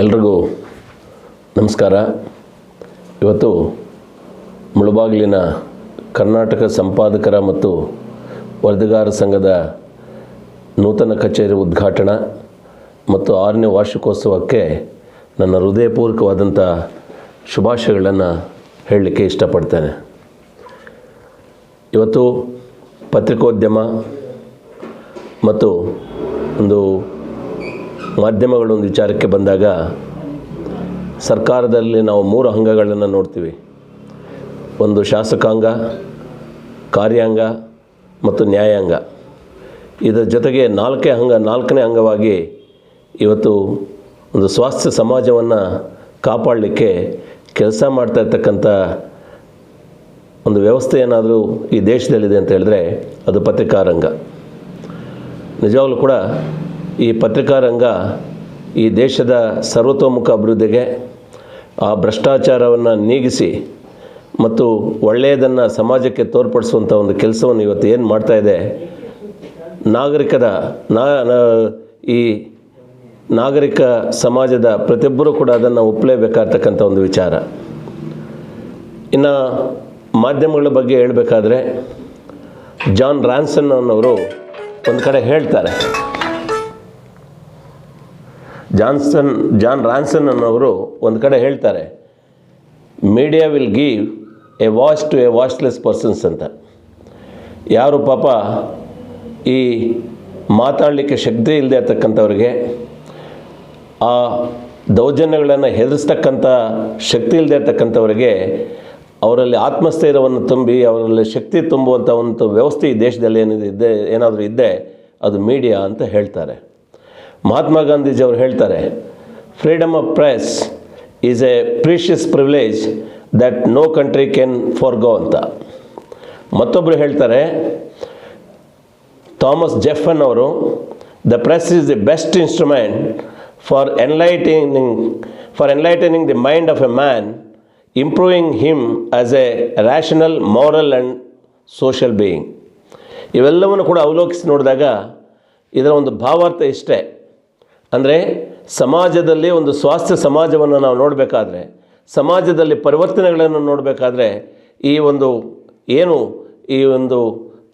ಎಲ್ರಿಗೂ ನಮಸ್ಕಾರ. ಇವತ್ತು ಮುಳಬಾಗಿಲಿನ ಕರ್ನಾಟಕ ಸಂಪಾದಕರ ಮತ್ತು ವರದಿಗಾರ ಸಂಘದ ನೂತನ ಕಚೇರಿ ಉದ್ಘಾಟನಾ ಮತ್ತು ಆರನೇ ವಾರ್ಷಿಕೋತ್ಸವಕ್ಕೆ ನನ್ನ ಹೃದಯಪೂರ್ವಕವಾದಂಥ ಶುಭಾಶಯಗಳನ್ನು ಹೇಳಲಿಕ್ಕೆ ಇಷ್ಟಪಡ್ತೇನೆ. ಇವತ್ತು ಪತ್ರಿಕೋದ್ಯಮ ಮತ್ತು ಒಂದು ಮಾಧ್ಯಮಗಳ ಒಂದು ವಿಚಾರಕ್ಕೆ ಬಂದಾಗ ಸರ್ಕಾರದಲ್ಲಿ ನಾವು ಮೂರು ಅಂಗಗಳನ್ನು ನೋಡ್ತೀವಿ. ಒಂದು ಶಾಸಕಾಂಗ, ಕಾರ್ಯಾಂಗ ಮತ್ತು ನ್ಯಾಯಾಂಗ. ಇದರ ಜೊತೆಗೆ ನಾಲ್ಕೇ ಅಂಗ, ನಾಲ್ಕನೇ ಅಂಗವಾಗಿ ಇವತ್ತು ಒಂದು ಸ್ವಾಸ್ಥ್ಯ ಸಮಾಜವನ್ನು ಕಾಪಾಡಲಿಕ್ಕೆ ಕೆಲಸ ಮಾಡ್ತಾ ಇರ್ತಕ್ಕಂಥ ಒಂದು ವ್ಯವಸ್ಥೆ ಏನಾದರೂ ಈ ದೇಶದಲ್ಲಿದೆ ಅಂತ ಹೇಳಿದ್ರೆ ಅದು ಪತ್ರಿಕಾರಂಗ. ನಿಜವಾಗಲೂ ಕೂಡ ಈ ಪತ್ರಿಕಾರಂಗ ಈ ದೇಶದ ಸರ್ವತೋಮುಖ ಅಭಿವೃದ್ಧಿಗೆ ಆ ಭ್ರಷ್ಟಾಚಾರವನ್ನು ನೀಗಿಸಿ ಮತ್ತು ಒಳ್ಳೆಯದನ್ನು ಸಮಾಜಕ್ಕೆ ತೋರ್ಪಡಿಸುವಂಥ ಒಂದು ಕೆಲಸವನ್ನು ಇವತ್ತು ಏನು ಮಾಡ್ತಾ ಇದೆ? ನಾಗರಿಕದ ನಾ ಈ ನಾಗರಿಕ ಸಮಾಜದ ಪ್ರತಿಯೊಬ್ಬರೂ ಕೂಡ ಅದನ್ನು ಒಪ್ಪಲೇಬೇಕಾಗ್ತಕ್ಕಂಥ ಒಂದು ವಿಚಾರ. ಇನ್ನು ಮಾಧ್ಯಮಗಳ ಬಗ್ಗೆ ಹೇಳಬೇಕಾದ್ರೆ ಜಾನ್ ರ್ಯಾನ್ಸನ್ ಅನ್ನೋರು ಒಂದು ಕಡೆ ಹೇಳ್ತಾರೆ. ಜಾನ್ಸನ್, ಜಾನ್ ರಾನ್ಸನ್ ಅನ್ನೋರು ಒಂದು ಕಡೆ ಹೇಳ್ತಾರೆ media will give a voice to a voiceless persons ಅಂತ. ಯಾರು ಪಾಪ ಈ ಮಾತಾಡಲಿಕ್ಕೆ ಶಕ್ತಿ ಇಲ್ಲದೆ ಇರ್ತಕ್ಕಂಥವ್ರಿಗೆ, ಆ ದೌರ್ಜನ್ಯಗಳನ್ನು ಹೆದರಿಸ್ತಕ್ಕಂಥ ಶಕ್ತಿ ಇಲ್ಲದೆ ಇರ್ತಕ್ಕಂಥವ್ರಿಗೆ, ಅವರಲ್ಲಿ ಆತ್ಮಸ್ಥೈರ್ಯವನ್ನು ತುಂಬಿ, ಅವರಲ್ಲಿ ಶಕ್ತಿ ತುಂಬುವಂಥ ಒಂದು ವ್ಯವಸ್ಥೆ ಈ ದೇಶದಲ್ಲಿ ಏನಿದೆ ಇದ್ದೇ ಏನಾದರೂ ಇದ್ದೆ, ಅದು ಮೀಡಿಯಾ ಅಂತ ಹೇಳ್ತಾರೆ. ಮಹಾತ್ಮ ಗಾಂಧೀಜಿ ಅವರು ಹೇಳ್ತಾರೆ freedom of press is a precious privilege that no country can forgo ಅಂತ. ಮತ್ತೊಬ್ಬರು ಹೇಳ್ತಾರೆ ಥಾಮಸ್ ಜೆಫನ್ ಅವರು the press is the best instrument for enlightening for enlightening the mind of a man improving him as a rational moral and social being ಇವೆಲ್ಲವನ್ನು ಕೂಡ ಅವಲೋಕಿಸಿ ನೋಡಿದಾಗ, ಇದರ ಒಂದು ಭಾವಾರ್ಥ ಇಷ್ಟೇ. ಅಂದರೆ ಸಮಾಜದಲ್ಲಿ ಒಂದು ಸ್ವಾಸ್ಥ್ಯ ಸಮಾಜವನ್ನು ನಾವು ನೋಡಬೇಕಾದ್ರೆ, ಸಮಾಜದಲ್ಲಿ ಪರಿವರ್ತನೆಗಳನ್ನು ನೋಡಬೇಕಾದ್ರೆ ಈ ಒಂದು ಏನು ಈ ಒಂದು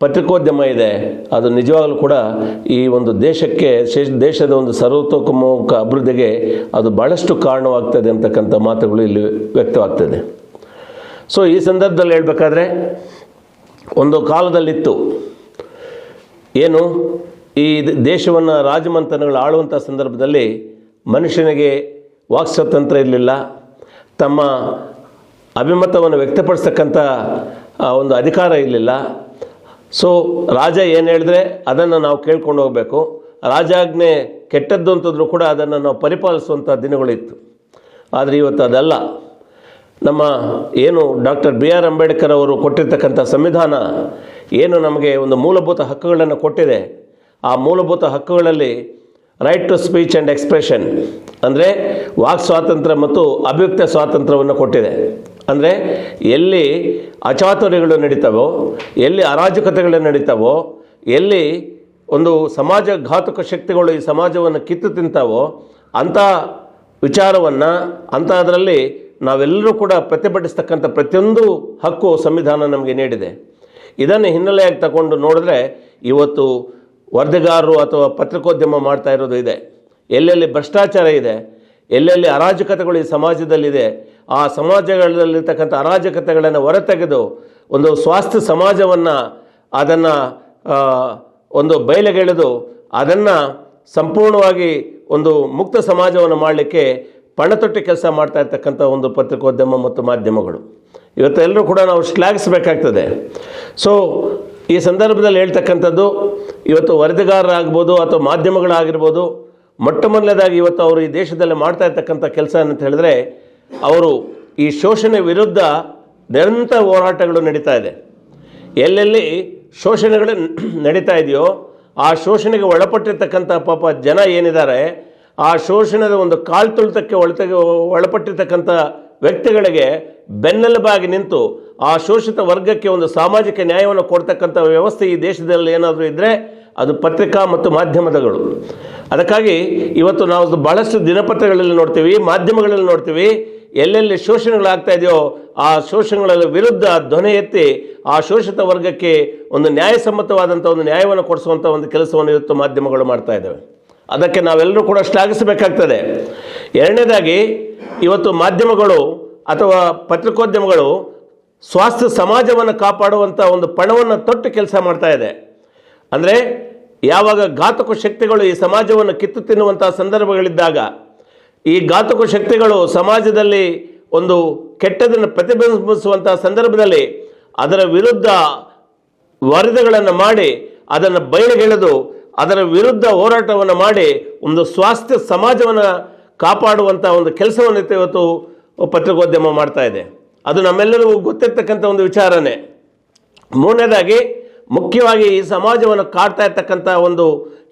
ಪತ್ರಿಕೋದ್ಯಮ ಇದೆ, ಅದು ನಿಜವಾಗಲೂ ಕೂಡ ಈ ಒಂದು ದೇಶಕ್ಕೆ ದೇಶದ ಒಂದು ಸರ್ವತೋಮುಖ ಅಭಿವೃದ್ಧಿಗೆ ಅದು ಭಾಳಷ್ಟು ಕಾರಣವಾಗ್ತದೆ ಅಂತಕ್ಕಂಥ ಮಾತುಗಳು ಇಲ್ಲಿ ವ್ಯಕ್ತವಾಗ್ತದೆ. ಸೊ ಈ ಸಂದರ್ಭದಲ್ಲಿ ಹೇಳಬೇಕಾದ್ರೆ, ಒಂದು ಕಾಲದಲ್ಲಿತ್ತು. ಏನು? ಈ ದೇಶವನ್ನು ರಾಜಮಂತನಗಳು ಆಳುವಂಥ ಸಂದರ್ಭದಲ್ಲಿ ಮನುಷ್ಯನಿಗೆ ವಾಕ್ ಸ್ವಾತಂತ್ರ್ಯ ಇರಲಿಲ್ಲ. ತಮ್ಮ ಅಭಿಮತವನ್ನು ವ್ಯಕ್ತಪಡಿಸ್ತಕ್ಕಂಥ ಒಂದು ಅಧಿಕಾರ ಇರಲಿಲ್ಲ. ಸೊ, ರಾಜ ಏನು ಹೇಳಿದ್ರೆ ಅದನ್ನು ನಾವು ಕೇಳ್ಕೊಂಡು ಹೋಗಬೇಕು. ರಾಜಾಜ್ಞೆ ಕೆಟ್ಟದ್ದು ಅಂತಂದ್ರೂ ಕೂಡ ಅದನ್ನು ನಾವು ಪರಿಪಾಲಿಸುವಂಥ ದಿನಗಳಿತ್ತು. ಆದರೆ ಇವತ್ತು ಅದಲ್ಲ. ನಮ್ಮ ಏನು ಡಾಕ್ಟರ್ ಬಿ ಆರ್ ಅಂಬೇಡ್ಕರ್ ಅವರು ಕೊಟ್ಟಿರ್ತಕ್ಕಂಥ ಸಂವಿಧಾನ ಏನು ನಮಗೆ ಒಂದು ಮೂಲಭೂತ ಹಕ್ಕುಗಳನ್ನು ಕೊಟ್ಟಿದೆ. ಆ ಮೂಲಭೂತ ಹಕ್ಕುಗಳಲ್ಲಿ right to speech and expression ಅಂದರೆ ವಾಕ್ ಸ್ವಾತಂತ್ರ್ಯ ಮತ್ತು ಅಭಿವ್ಯಕ್ತ ಸ್ವಾತಂತ್ರ್ಯವನ್ನು ಕೊಟ್ಟಿದೆ. ಅಂದರೆ ಎಲ್ಲಿ ಅಚಾತುರ್ಯಗಳು ನಡೀತಾವೋ, ಎಲ್ಲಿ ಅರಾಜಕತೆಗಳು ನಡೀತಾವೋ, ಎಲ್ಲಿ ಒಂದು ಸಮಾಜ ಘಾತುಕ ಶಕ್ತಿಗಳು ಈ ಸಮಾಜವನ್ನು ಕಿತ್ತು ತಿಂತಾವೋ, ಅಂಥ ವಿಚಾರವನ್ನು, ಅಂಥದ್ರಲ್ಲಿ ನಾವೆಲ್ಲರೂ ಕೂಡ ಪ್ರತಿಭಟಿಸ್ತಕ್ಕಂಥ ಪ್ರತಿಯೊಂದು ಹಕ್ಕು ಸಂವಿಧಾನ ನಮಗೆ ನೀಡಿದೆ. ಇದನ್ನು ಹಿನ್ನೆಲೆಯಾಗಿ ತಗೊಂಡು ನೋಡಿದ್ರೆ ಇವತ್ತು ವರದಿಗಾರರು ಅಥವಾ ಪತ್ರಿಕೋದ್ಯಮ ಮಾಡ್ತಾ ಇರೋದು ಇದೆ. ಎಲ್ಲೆಲ್ಲಿ ಭ್ರಷ್ಟಾಚಾರ ಇದೆ, ಎಲ್ಲೆಲ್ಲಿ ಅರಾಜಕತೆಗಳು ಈ ಸಮಾಜದಲ್ಲಿದೆ, ಆ ಸಮಾಜಗಳಲ್ಲಿರ್ತಕ್ಕಂಥ ಅರಾಜಕತೆಗಳನ್ನು ಹೊರತೆಗೆದು ಒಂದು ಸ್ವಾಸ್ಥ್ಯ ಸಮಾಜವನ್ನು ಅದನ್ನು ಒಂದು ಬಯಲಿಗೆಳೆದು ಅದನ್ನು ಸಂಪೂರ್ಣವಾಗಿ ಒಂದು ಮುಕ್ತ ಸಮಾಜವನ್ನು ಮಾಡಲಿಕ್ಕೆ ಪಣತೊಟ್ಟಿ ಕೆಲಸ ಮಾಡ್ತಾ ಇರ್ತಕ್ಕಂಥ ಒಂದು ಪತ್ರಿಕೋದ್ಯಮ ಮತ್ತು ಮಾಧ್ಯಮಗಳು. ಇವತ್ತು ಎಲ್ಲರೂ ಕೂಡ ನಾವು ಶ್ಲಾಘಿಸಬೇಕಾಗ್ತದೆ. ಸೊ ಈ ಸಂದರ್ಭದಲ್ಲಿ ಹೇಳ್ತಕ್ಕಂಥದ್ದು ಇವತ್ತು ವರದಿಗಾರರಾಗ್ಬೋದು ಅಥವಾ ಮಾಧ್ಯಮಗಳಾಗಿರ್ಬೋದು ಮೊಟ್ಟ ಮೊದಲನೇದಾಗಿ ಇವತ್ತು ಅವರು ಈ ದೇಶದಲ್ಲಿ ಮಾಡ್ತಾ ಇರ್ತಕ್ಕಂಥ ಕೆಲಸ ಅಂತ ಹೇಳಿದ್ರೆ, ಅವರು ಈ ಶೋಷಣೆ ವಿರುದ್ಧ ನಿರಂತರ ಹೋರಾಟಗಳು ನಡೀತಾ ಇದೆ. ಎಲ್ಲೆಲ್ಲಿ ಶೋಷಣೆಗಳು ನಡೀತಾ ಇದೆಯೋ, ಆ ಶೋಷಣೆಗೆ ಒಳಪಟ್ಟಿರ್ತಕ್ಕಂಥ ಪಾಪ ಜನ ಏನಿದ್ದಾರೆ, ಆ ಶೋಷಣದ ಒಂದು ಕಾಲ್ ತುಳಿತಕ್ಕೆ ಒಳತ, ಒಳಪಟ್ಟಿರ್ತಕ್ಕಂಥ ವ್ಯಕ್ತಿಗಳಿಗೆ ಬೆನ್ನೆಲುಬಾಗಿ ನಿಂತು ಆ ಶೋಷಿತ ವರ್ಗಕ್ಕೆ ಒಂದು ಸಾಮಾಜಿಕ ನ್ಯಾಯವನ್ನು ಕೊಡ್ತಕ್ಕಂಥ ವ್ಯವಸ್ಥೆ ಈ ದೇಶದಲ್ಲಿ ಏನಾದರೂ ಇದ್ದರೆ ಅದು ಪತ್ರಿಕಾ ಮತ್ತು ಮಾಧ್ಯಮದಗಳು. ಅದಕ್ಕಾಗಿ ಇವತ್ತು ನಾವು ಬಹಳಷ್ಟು ದಿನಪತ್ರಗಳಲ್ಲಿ ನೋಡ್ತೀವಿ, ಮಾಧ್ಯಮಗಳಲ್ಲಿ ನೋಡ್ತೀವಿ, ಎಲ್ಲೆಲ್ಲಿ ಶೋಷಣೆಗಳಾಗ್ತಾ ಇದೆಯೋ ಆ ಶೋಷಣೆಗಳ ವಿರುದ್ಧ ಧ್ವನಿ ಎತ್ತಿ ಆ ಶೋಷಿತ ವರ್ಗಕ್ಕೆ ಒಂದು ನ್ಯಾಯಸಮ್ಮತವಾದಂಥ ಒಂದು ನ್ಯಾಯವನ್ನು ಕೊಡಿಸುವಂಥ ಒಂದು ಕೆಲಸವನ್ನು ಇವತ್ತು ಮಾಧ್ಯಮಗಳು ಮಾಡ್ತಾ ಇದ್ದಾವೆ. ಅದಕ್ಕೆ ನಾವೆಲ್ಲರೂ ಕೂಡ ಶ್ಲಾಘಿಸಬೇಕಾಗ್ತದೆ. ಎರಡನೇದಾಗಿ, ಇವತ್ತು ಮಾಧ್ಯಮಗಳು ಅಥವಾ ಪತ್ರಿಕೋದ್ಯಮಗಳು ಸ್ವಾಸ್ಥ್ಯ ಸಮಾಜವನ್ನು ಕಾಪಾಡುವಂಥ ಒಂದು ಪಣವನ್ನು ತೊಟ್ಟು ಕೆಲಸ ಮಾಡ್ತಾ ಇದೆ. ಅಂದರೆ ಯಾವಾಗ ಘಾತಕ ಶಕ್ತಿಗಳು ಈ ಸಮಾಜವನ್ನು ಕಿತ್ತು ತಿನ್ನುವಂಥ ಸಂದರ್ಭಗಳಿದ್ದಾಗ ಈ ಘಾತಕ ಶಕ್ತಿಗಳು ಸಮಾಜದಲ್ಲಿ ಒಂದು ಕೆಟ್ಟದನ್ನು ಪ್ರತಿಬಿಂಬಿಸುವಂಥ ಸಂದರ್ಭದಲ್ಲಿ ಅದರ ವಿರುದ್ಧ ವರದಿಗಳನ್ನು ಮಾಡಿ, ಅದನ್ನು ಬಯಲಿಗೆಳೆದು ಅದರ ವಿರುದ್ಧ ಹೋರಾಟವನ್ನು ಮಾಡಿ ಒಂದು ಸ್ವಾಸ್ಥ್ಯ ಸಮಾಜವನ್ನು ಕಾಪಾಡುವಂಥ ಒಂದು ಕೆಲಸವನ್ನು ಇವತ್ತು ಪತ್ರಿಕೋದ್ಯಮ ಮಾಡ್ತಾ ಇದೆ. ಅದು ನಮ್ಮೆಲ್ಲರಿಗೂ ಗೊತ್ತಿರ್ತಕ್ಕಂಥ ಒಂದು ವಿಚಾರನೇ. ಮೂರನೇದಾಗಿ ಮುಖ್ಯವಾಗಿ ಈ ಸಮಾಜವನ್ನು ಕಾಡ್ತಾ ಇರ್ತಕ್ಕಂಥ ಒಂದು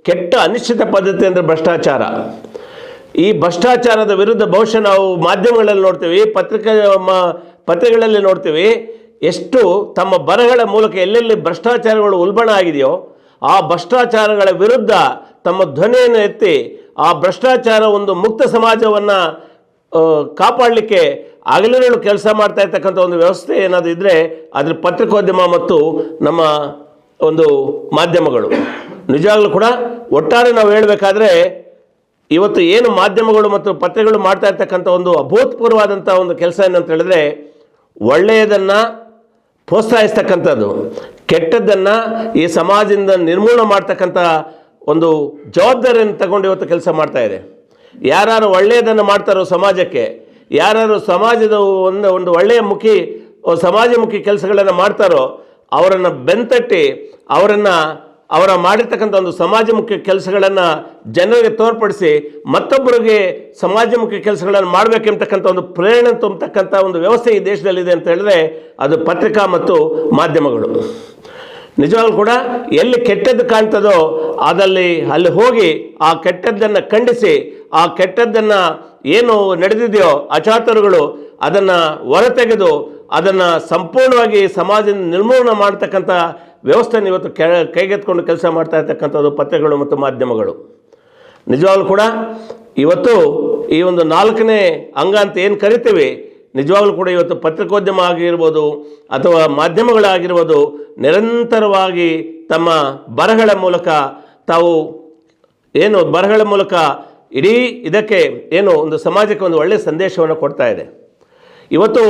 ಕೆಟ್ಟ ಅನಿಶ್ಚಿತ ಪದ್ಧತಿ ಅಂದರೆ ಭ್ರಷ್ಟಾಚಾರ. ಈ ಭ್ರಷ್ಟಾಚಾರದ ವಿರುದ್ಧ ಬಹುಶಃ ನಾವು ಮಾಧ್ಯಮಗಳಲ್ಲಿ ನೋಡ್ತೀವಿ ಪತ್ರಿಕೆ ಪತ್ರಿಕೆಗಳಲ್ಲಿ ನೋಡ್ತೀವಿ, ಎಷ್ಟು ತಮ್ಮ ಬರಗಳ ಮೂಲಕ ಎಲ್ಲೆಲ್ಲಿ ಭ್ರಷ್ಟಾಚಾರಗಳು ಉಲ್ಬಣ ಆಗಿದೆಯೋ ಆ ಭ್ರಷ್ಟಾಚಾರಗಳ ವಿರುದ್ಧ ತಮ್ಮ ಧ್ವನಿಯನ್ನು ಎತ್ತಿ ಆ ಭ್ರಷ್ಟಾಚಾರ ಒಂದು ಮುಕ್ತ ಸಮಾಜವನ್ನು ಕಾಪಾಡಲಿಕ್ಕೆ ಹಗಲಿರುಳು ಕೆಲಸ ಮಾಡ್ತಾ ಇರ್ತಕ್ಕಂಥ ಒಂದು ವ್ಯವಸ್ಥೆ ಏನಾದರೂ ಇದ್ದರೆ ಅದ್ರ ಪತ್ರಿಕೋದ್ಯಮ ಮತ್ತು ನಮ್ಮ ಒಂದು ಮಾಧ್ಯಮಗಳು. ನಿಜವಾಗ್ಲೂ ಕೂಡ ಒಟ್ಟಾರೆ ನಾವು ಹೇಳಬೇಕಾದ್ರೆ ಇವತ್ತು ಏನು ಮಾಧ್ಯಮಗಳು ಮತ್ತು ಪತ್ರಿಕೆಗಳು ಮಾಡ್ತಾ ಇರ್ತಕ್ಕಂಥ ಒಂದು ಅಭೂತಪೂರ್ವವಾದಂಥ ಒಂದು ಕೆಲಸ ಏನಂತ ಹೇಳಿದ್ರೆ ಒಳ್ಳೆಯದನ್ನು ಪ್ರೋತ್ಸಾಹಿಸ್ತಕ್ಕಂಥದ್ದು. ಕೆಟ್ಟದ್ದನ್ನು ಈ ಸಮಾಜದಿಂದ ನಿರ್ಮೂಲನೆ ಮಾಡ್ತಕ್ಕಂಥ ಒಂದು ಜವಾಬ್ದಾರಿಯನ್ನು ತಗೊಂಡು ಇವತ್ತು ಕೆಲಸ ಮಾಡ್ತಾ ಇದೆ. ಯಾರು ಒಳ್ಳೆಯದನ್ನು ಮಾಡ್ತಾರೋ ಸಮಾಜಕ್ಕೆ ಯಾರು ಸಮಾಜದ ಒಂದು ಒಂದು ಒಳ್ಳೆಯ ಮುಖಿ, ಸಮಾಜಮುಖಿ ಕೆಲಸಗಳನ್ನು ಮಾಡ್ತಾರೋ ಅವರನ್ನು ಬೆಂತಟ್ಟಿ, ಅವರನ್ನು, ಅವರ ಮಾಡಿರ್ತಕ್ಕಂಥ ಒಂದು ಸಮಾಜಮುಖಿ ಕೆಲಸಗಳನ್ನು ಜನರಿಗೆ ತೋರ್ಪಡಿಸಿ ಮತ್ತೊಬ್ಬರಿಗೆ ಸಮಾಜಮುಖಿ ಕೆಲಸಗಳನ್ನು ಮಾಡಬೇಕೆಂಬತಕ್ಕಂಥ ಒಂದು ಪ್ರೇರಣೆ ತುಂಬತಕ್ಕಂಥ ಒಂದು ವ್ಯವಸ್ಥೆ ಈ ದೇಶದಲ್ಲಿದೆ ಅಂತ ಹೇಳಿದ್ರೆ ಅದು ಪತ್ರಿಕಾ ಮತ್ತು ಮಾಧ್ಯಮಗಳು. ನಿಜವಾಗ್ಲೂ ಕೂಡ ಎಲ್ಲಿ ಕೆಟ್ಟದ್ದು ಕಾಣ್ತದೋ ಅದಲ್ಲಿ, ಅಲ್ಲಿ ಹೋಗಿ ಆ ಕೆಟ್ಟದ್ದನ್ನು ಖಂಡಿಸಿ, ಆ ಕೆಟ್ಟದ್ದನ್ನು ಏನು ನಡೆದಿದೆಯೋ ಅಚಾತರುಗಳು ಅದನ್ನು ಹೊರತೆಗೆದು ಅದನ್ನು ಸಂಪೂರ್ಣವಾಗಿ ಸಮಾಜದ ನಿರ್ಮೂಲನೆ ಮಾಡ್ತಕ್ಕಂಥ ವ್ಯವಸ್ಥೆನ ಇವತ್ತು ಕೆ ಕೈಗೆತ್ಕೊಂಡು ಕೆಲಸ ಮಾಡ್ತಾ ಇರ್ತಕ್ಕಂಥದ್ದು ಪತ್ರಿಕೆಗಳು ಮತ್ತು ಮಾಧ್ಯಮಗಳು. ನಿಜವಾಗ್ಲೂ ಕೂಡ ಇವತ್ತು ಈ ಒಂದು ನಾಲ್ಕನೇ ಅಂಗ ಅಂತ ಏನು ಕರಿತೀವಿ, ನಿಜವಾಗ್ಲೂ ಕೂಡ ಇವತ್ತು ಪತ್ರಿಕೋದ್ಯಮ ಆಗಿರ್ಬೋದು ಅಥವಾ ಮಾಧ್ಯಮಗಳಾಗಿರ್ಬೋದು ನಿರಂತರವಾಗಿ ತಮ್ಮ ಬರಹಗಳ ಮೂಲಕ ತಾವು ಏನು ಬರಹಗಳ ಮೂಲಕ ಇಡೀ ಇದಕ್ಕೆ ಏನು ಒಂದು ಸಮಾಜಕ್ಕೆ ಒಂದು ಒಳ್ಳೆಯ ಸಂದೇಶವನ್ನು ಕೊಡ್ತಾ ಇದೆ. ಇವತ್ತು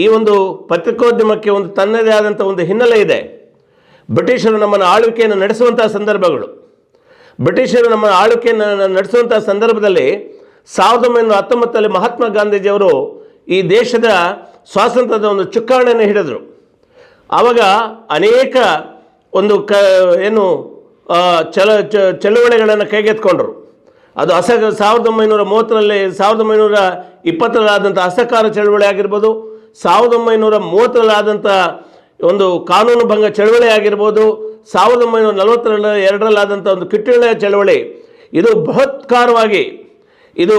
ಈ ಒಂದು ಪತ್ರಿಕೋದ್ಯಮಕ್ಕೆ ಒಂದು ತನ್ನದೇ ಆದಂಥ ಒಂದು ಹಿನ್ನೆಲೆ ಇದೆ. ಬ್ರಿಟಿಷರು ನಮ್ಮನ್ನು ಆಳ್ವಿಕೆಯನ್ನು ನಡೆಸುವಂಥ ಸಂದರ್ಭಗಳು. ಬ್ರಿಟಿಷರು ನಮ್ಮ ಆಳ್ವಿಕೆಯನ್ನು ನಡೆಸುವಂಥ ಸಂದರ್ಭದಲ್ಲಿ ಸಾವಿರದ ಒಂಬೈನೂರ ಹತ್ತೊಂಬತ್ತರಲ್ಲಿ ಮಹಾತ್ಮ ಗಾಂಧೀಜಿಯವರು ಈ ದೇಶದ ಸ್ವಾತಂತ್ರ್ಯದ ಒಂದು ಚುಕ್ಕಾಣೆಯನ್ನು ಹಿಡಿದರು. ಆವಾಗ ಅನೇಕ ಒಂದು ಕ, ಏನು ಚಲ ಚಳುವಳಿಗಳನ್ನು ಕೈಗೆತ್ತಿಕೊಂಡರು. ಅದು ಅಸ ಸಾವಿರದ ಒಂಬೈನೂರ ಮೂವತ್ತರಲ್ಲಿ, ಸಾವಿರದ ಒಂಬೈನೂರ ಇಪ್ಪತ್ತರಲ್ಲಾದಂಥ ಅಸಹಕಾರ ಚಳುವಳಿ ಆಗಿರ್ಬೋದು ಸಾವಿರದ ಒಂಬೈನೂರ ಮೂವತ್ತರಲ್ಲಾದಂಥ ಒಂದು ಕಾನೂನು ಭಂಗ ಚಳವಳಿ ಆಗಿರ್ಬೋದು, ಸಾವಿರದ ಒಂಬೈನೂರ ನಲವತ್ತರ ಎರಡರಲ್ಲಾದಂಥ ಒಂದು ಕಿಟ್ಟಳೆ ಚಳವಳಿ. ಇದು ಬೃಹತ್ಕಾರವಾಗಿ, ಇದು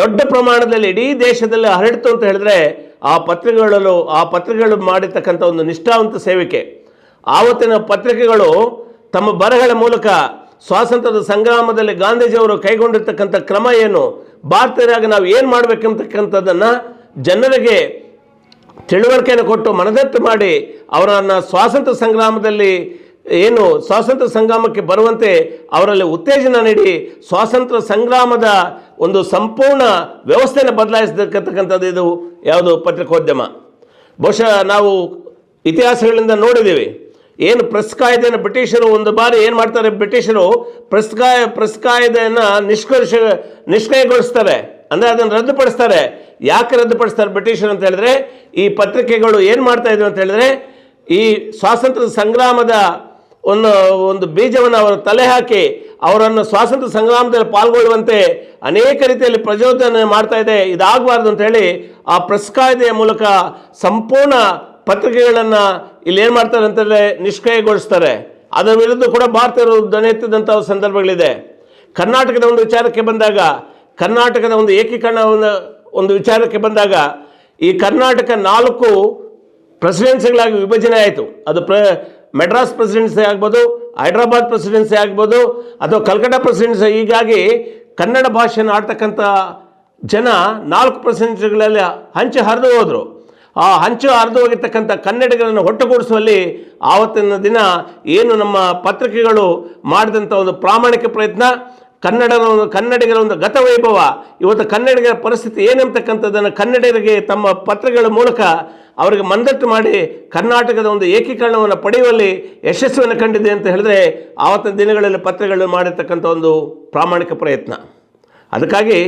ದೊಡ್ಡ ಪ್ರಮಾಣದಲ್ಲಿ ಇಡೀ ದೇಶದಲ್ಲಿ ಹರಡಿತು ಅಂತ ಹೇಳಿದ್ರೆ, ಆ ಪತ್ರಿಕೆಗಳಲ್ಲೂ, ಆ ಪತ್ರಿಕೆಗಳು ಮಾಡಿರ್ತಕ್ಕಂಥ ಒಂದು ನಿಷ್ಠಾವಂತ ಸೇವಿಕೆ. ಆವತ್ತಿನ ಪತ್ರಿಕೆಗಳು ತಮ್ಮ ಬರಹಗಳ ಮೂಲಕ ಸ್ವಾತಂತ್ರ್ಯದ ಸಂಗ್ರಾಮದಲ್ಲಿ ಗಾಂಧೀಜಿಯವರು ಕೈಗೊಂಡಿರ್ತಕ್ಕಂಥ ಕ್ರಮ ಏನು? ಭಾರತೀಯರಾಗಿ ನಾವು ಏನು ಮಾಡಬೇಕಂತಕ್ಕಂಥದ್ದನ್ನು ಜನರಿಗೆ ತಿಳುವಳಿಕೆಯನ್ನು ಕೊಟ್ಟು ಮನದಟ್ಟು ಮಾಡಿ ಅವರನ್ನು ಸ್ವಾತಂತ್ರ್ಯ ಸಂಗ್ರಾಮದಲ್ಲಿ ಏನು ಸ್ವಾತಂತ್ರ್ಯ ಸಂಗ್ರಾಮಕ್ಕೆ ಬರುವಂತೆ ಅವರಲ್ಲಿ ಉತ್ತೇಜನ ನೀಡಿ ಸ್ವಾತಂತ್ರ್ಯ ಸಂಗ್ರಾಮದ ಒಂದು ಸಂಪೂರ್ಣ ವ್ಯವಸ್ಥೆಯನ್ನು ಬದಲಾಯಿಸತಕ್ಕಂಥದ್ದು ಇದು ಯಾವುದು ಪತ್ರಿಕೋದ್ಯಮ. ಬಹುಶಃ ನಾವು ಇತಿಹಾಸಗಳಿಂದ ನೋಡಿದ್ದೀವಿ. ಏನು ಪ್ರೆಸ್ ಕಾಯ್ದೆಯನ್ನು ಬ್ರಿಟಿಷರು ಒಂದು ಬಾರಿ ಏನು ಮಾಡ್ತಾರೆ ಬ್ರಿಟಿಷರು? ಪ್ರೆಸ್ ಕಾಯ, ಪ್ರೆಸ್ ಕಾಯ್ದೆಯನ್ನು ನಿಷ್ಕರ್ಷ ನಿಷ್ಕ್ರಿಯಗೊಳಿಸ್ತಾರೆ ಅಂದರೆ ಅದನ್ನು ರದ್ದುಪಡಿಸ್ತಾರೆ. ಯಾಕೆ ರದ್ದುಪಡಿಸ್ತಾರೆ ಬ್ರಿಟಿಷರು ಅಂತ ಹೇಳಿದ್ರೆ, ಈ ಪತ್ರಿಕೆಗಳು ಏನು ಮಾಡ್ತಾ ಇದ್ರು ಅಂತ ಹೇಳಿದ್ರೆ, ಈ ಸ್ವಾತಂತ್ರ್ಯ ಸಂಗ್ರಾಮದ ಒಂದು ಒಂದು ಬೀಜವನ್ನು ಅವರು ತಲೆ ಹಾಕಿ ಅವರನ್ನು ಸ್ವಾತಂತ್ರ್ಯ ಸಂಗ್ರಾಮದಲ್ಲಿ ಪಾಲ್ಗೊಳ್ಳುವಂತೆ ಅನೇಕ ರೀತಿಯಲ್ಲಿ ಪ್ರಚೋದನೆ ಮಾಡ್ತಾ ಇದೆ. ಇದಾಗಬಾರ್ದು ಅಂತ ಹೇಳಿ ಆ ಪ್ರೆಸ್ ಕಾಯ್ದೆಯ ಮೂಲಕ ಸಂಪೂರ್ಣ ಪತ್ರಿಕೆಗಳನ್ನು ಇಲ್ಲಿ ಏನು ಮಾಡ್ತಾರೆ ಅಂತೇಳಿ ನಿಷ್ಕ್ರಿಯಗೊಳಿಸ್ತಾರೆ. ಅದರ ವಿರುದ್ಧ ಕೂಡ ಭಾರತೀಯರು ಧ್ವನಿ ಸಂದರ್ಭಗಳಿದೆ. ಕರ್ನಾಟಕದ ಒಂದು ವಿಚಾರಕ್ಕೆ ಬಂದಾಗ ಕರ್ನಾಟಕದ ಒಂದು ಏಕೀಕರಣವನ್ನು ಒಂದು ವಿಚಾರಕ್ಕೆ ಬಂದಾಗ, ಈ ಕರ್ನಾಟಕ ನಾಲ್ಕು ಪ್ರೆಸಿಡೆನ್ಸಿಗಳಾಗಿ ವಿಭಜನೆ ಆಯಿತು. ಅದು ಪ್ರ ಮೆಡ್ರಾಸ್ ಪ್ರೆಸಿಡೆನ್ಸಿ ಆಗ್ಬೋದು, ಹೈದ್ರಾಬಾದ್ ಪ್ರೆಸಿಡೆನ್ಸಿ ಆಗ್ಬೋದು, ಅಥವಾ ಕಲ್ಕಟ್ಟ ಪ್ರೆಸಿಡೆನ್ಸಿ, ಹೀಗಾಗಿ ಕನ್ನಡ ಭಾಷೆಯನ್ನು ಆಡ್ತಕ್ಕಂಥ ಜನ ನಾಲ್ಕು ಪ್ರೆಸಿಡೆನ್ಸಿಗಳಲ್ಲಿ ಹಂಚು ಹರಿದು ಹೋದರು. ಆ ಹಂಚು ಹರಿದು ಹೋಗಿರ್ತಕ್ಕಂಥ ಕನ್ನಡಿಗರನ್ನು ಒಟ್ಟುಗೂಡಿಸುವಲ್ಲಿ ಆವತ್ತಿನ ದಿನ ಏನು ನಮ್ಮ ಪತ್ರಿಕೆಗಳು ಮಾಡಿದಂಥ ಒಂದು ಪ್ರಾಮಾಣಿಕ ಪ್ರಯತ್ನ ಕನ್ನಡದ ಒಂದು ಕನ್ನಡಿಗರ ಒಂದು ಗತವೈಭವ ಇವತ್ತು ಕನ್ನಡಿಗರ ಪರಿಸ್ಥಿತಿ ಏನಂತಕ್ಕಂಥದ್ದನ್ನು ಕನ್ನಡಿಗರಿಗೆ ತಮ್ಮ ಪತ್ರಗಳ ಮೂಲಕ ಅವರಿಗೆ ಮಂದಟ್ಟು ಮಾಡಿ ಕರ್ನಾಟಕದ ಒಂದು ಏಕೀಕರಣವನ್ನು ಪಡೆಯುವಲ್ಲಿ ಯಶಸ್ಸನ್ನು ಕಂಡಿದೆ ಅಂತ ಹೇಳಿದ್ರೆ ಆವತ್ತಿನ ದಿನಗಳಲ್ಲಿ ಪತ್ರಗಳು ಮಾಡಿರ್ತಕ್ಕಂಥ ಒಂದು ಪ್ರಾಮಾಣಿಕ ಪ್ರಯತ್ನ. ಅದಕ್ಕಾಗಿ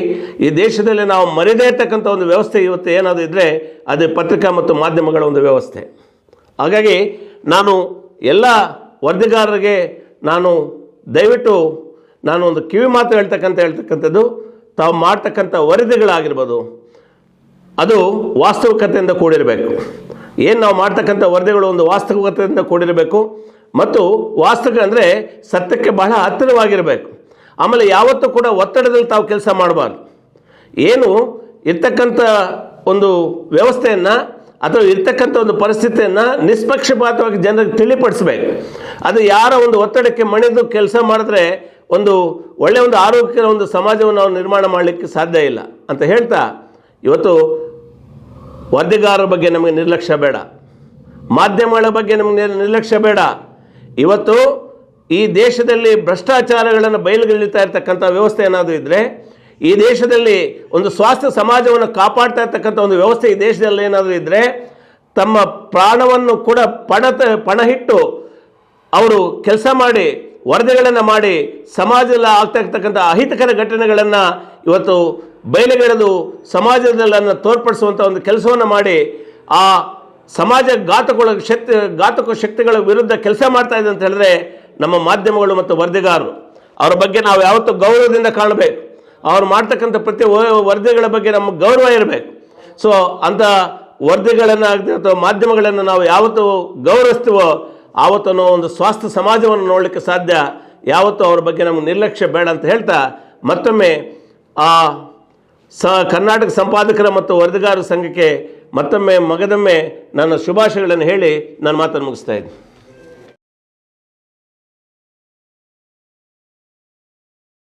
ಈ ದೇಶದಲ್ಲಿ ನಾವು ಮರೆದೇ ಇರ್ತಕ್ಕಂಥ ಒಂದು ವ್ಯವಸ್ಥೆ ಇವತ್ತು ಏನಾದರೂ ಇದ್ದರೆ ಅದು ಪತ್ರಿಕಾ ಮತ್ತು ಮಾಧ್ಯಮಗಳ ಒಂದು ವ್ಯವಸ್ಥೆ. ಹಾಗಾಗಿ ನಾನು ಎಲ್ಲ ವರದಿಗಾರರಿಗೆ ನಾನು ದಯವಿಟ್ಟು ನಾನು ಒಂದು ಕಿವಿ ಮಾತು ಹೇಳ್ತಕ್ಕಂಥ ಹೇಳ್ತಕ್ಕಂಥದ್ದು, ತಾವು ಮಾಡ್ತಕ್ಕಂಥ ವರದಿಗಳಾಗಿರ್ಬೋದು, ಅದು ವಾಸ್ತವಿಕತೆಯಿಂದ ಕೂಡಿರಬೇಕು. ಏನು ನಾವು ಮಾಡ್ತಕ್ಕಂಥ ವರದಿಗಳು ಒಂದು ವಾಸ್ತವಿಕತೆಯಿಂದ ಕೂಡಿರಬೇಕು, ಮತ್ತು ವಾಸ್ತವಿಕ ಅಂದರೆ ಸತ್ಯಕ್ಕೆ ಬಹಳ ಹತ್ತಿರವಾಗಿರಬೇಕು. ಆಮೇಲೆ ಯಾವತ್ತೂ ಕೂಡ ಒತ್ತಡದಲ್ಲಿ ತಾವು ಕೆಲಸ ಮಾಡಬಾರ್ದು. ಏನು ಇರ್ತಕ್ಕಂಥ ಒಂದು ವ್ಯವಸ್ಥೆಯನ್ನು ಅಥವಾ ಇರ್ತಕ್ಕಂಥ ಒಂದು ಪರಿಸ್ಥಿತಿಯನ್ನು ನಿಷ್ಪಕ್ಷಪಾತವಾಗಿ ಜನರಿಗೆ ತಿಳಿಪಡಿಸ್ಬೇಕು. ಅದು ಯಾರ ಒಂದು ಒತ್ತಡಕ್ಕೆ ಮಣಿದು ಕೆಲಸ ಮಾಡಿದ್ರೆ ಒಂದು ಒಳ್ಳೆಯ ಒಂದು ಆರೋಗ್ಯಕರ ಒಂದು ಸಮಾಜವನ್ನು ನಾವು ನಿರ್ಮಾಣ ಮಾಡಲಿಕ್ಕೆ ಸಾಧ್ಯ ಇಲ್ಲ ಅಂತ ಹೇಳ್ತಾ, ಇವತ್ತು ವರದಿಗಾರರ ಬಗ್ಗೆ ನಮಗೆ ನಿರ್ಲಕ್ಷ್ಯ ಬೇಡ. ಮಾಧ್ಯಮಗಳ ಬಗ್ಗೆ ನಮಗೆ ನಿರ್ಲಕ್ಷ್ಯ ಬೇಡ. ಇವತ್ತು ಈ ದೇಶದಲ್ಲಿ ಭ್ರಷ್ಟಾಚಾರಗಳನ್ನು ಬಯಲುಗಳಿತಾ ಇರ್ತಕ್ಕಂಥ ವ್ಯವಸ್ಥೆ ಏನಾದರೂ ಇದ್ದರೆ ಈ ದೇಶದಲ್ಲಿ ಒಂದು ಸ್ವಾಸ್ಥ್ಯ ಸಮಾಜವನ್ನು ಕಾಪಾಡ್ತಾ ಇರ್ತಕ್ಕಂಥ ಒಂದು ವ್ಯವಸ್ಥೆ ಈ ದೇಶದಲ್ಲಿ ಏನಾದರೂ ಇದ್ದರೆ ತಮ್ಮ ಪ್ರಾಣವನ್ನು ಕೂಡ ಪಣತ ಹಿಟ್ಟು ಅವರು ಕೆಲಸ ಮಾಡಿ ವರದಿಗಳನ್ನು ಮಾಡಿ ಸಮಾಜದಲ್ಲಿ ಆಗ್ತಾ ಇರ್ತಕ್ಕಂಥ ಅಹಿತಕರ ಘಟನೆಗಳನ್ನು ಇವತ್ತು ಬಯಲಿಗೆಳೆದು ಸಮಾಜದಲ್ಲನ್ನು ತೋರ್ಪಡಿಸುವಂಥ ಒಂದು ಕೆಲಸವನ್ನು ಮಾಡಿ ಆ ಸಮಾಜ ಘಾತಗಳ ಶಕ್ತಿ, ಘಾತಕ ಶಕ್ತಿಗಳ ವಿರುದ್ಧ ಕೆಲಸ ಮಾಡ್ತಾ ಇದೆ ಅಂತ ಹೇಳಿದ್ರೆ ನಮ್ಮ ಮಾಧ್ಯಮಗಳು ಮತ್ತು ವರದಿಗಾರರು. ಅವರ ಬಗ್ಗೆ ನಾವು ಯಾವತ್ತೂ ಗೌರವದಿಂದ ಕಾಣಬೇಕು. ಅವ್ರು ಮಾಡ್ತಕ್ಕಂಥ ಪ್ರತಿ ವರದಿಗಳ ಬಗ್ಗೆ ನಮ್ಮ ಗೌರವ ಇರಬೇಕು. ಸೊ ಅಂಥ ವರದಿಗಳನ್ನು ಅಥವಾ ಮಾಧ್ಯಮಗಳನ್ನು ನಾವು ಯಾವತ್ತು ಗೌರವಿಸ್ತೀವೋ ಆವತ್ತು ನಾವು ಒಂದು ಸ್ವಾಸ್ಥ್ಯ ಸಮಾಜವನ್ನು ನೋಡಲಿಕ್ಕೆ ಸಾಧ್ಯ? ಯಾವತ್ತೂ ಅವ್ರ ಬಗ್ಗೆ ನಮಗೆ ನಿರ್ಲಕ್ಷ್ಯ ಬೇಡ ಅಂತ ಹೇಳ್ತಾ ಮತ್ತೊಮ್ಮೆ ಆ ಸ ಕರ್ನಾಟಕ ಸಂಪಾದಕರ ಮತ್ತು ವರದಿಗಾರರ ಸಂಘಕ್ಕೆ ಮತ್ತೊಮ್ಮೆ ಮಗದೊಮ್ಮೆ ನನ್ನ ಶುಭಾಶಯಗಳನ್ನು ಹೇಳಿ ನಾನು ಮಾತನ್ನು ಮುಗಿಸ್ತಾ ಇದ್ದೀನಿ.